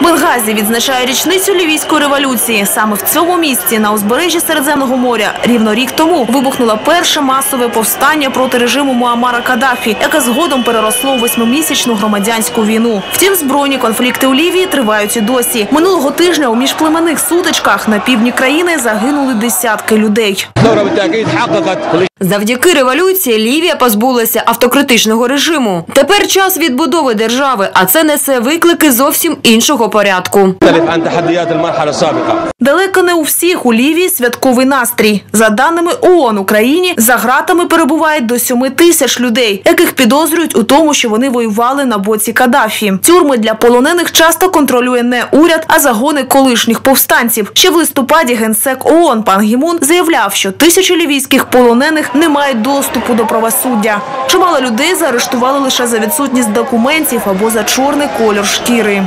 Бенгазі відзначає річницю лівійської революції. Саме в цьому місці на узбережжі Середземного моря рівно рік тому вибухнуло перше масове повстання проти режиму Муаммара Каддафі, яке згодом переросло у восьмимісячну громадянську війну. Втім, збройні конфлікти у Лівії тривають і досі. Минулого тижня у міжплеменних сутичках на півдні країни загинули десятки людей. Завдяки революції Лівія позбулася автократичного режиму. Тепер час відбудови держави, а це несе виклики зовсім іншого порядку. Далеко не у всіх у Лівії святковий настрій. За даними ООН Україні, за гратами перебувають до 7 тисяч людей, яких підозрюють у тому, що вони воювали на боці Каддафі. Тюрми для полонених часто контролює не уряд, а загони колишніх повстанців. Ще в листопаді генсек ООН пан Гімун заявляв, що тисячі лівійських полонених не мають доступу до правосуддя. Чимало людей заарештували лише за відсутність документів або за чорний колір шкіри.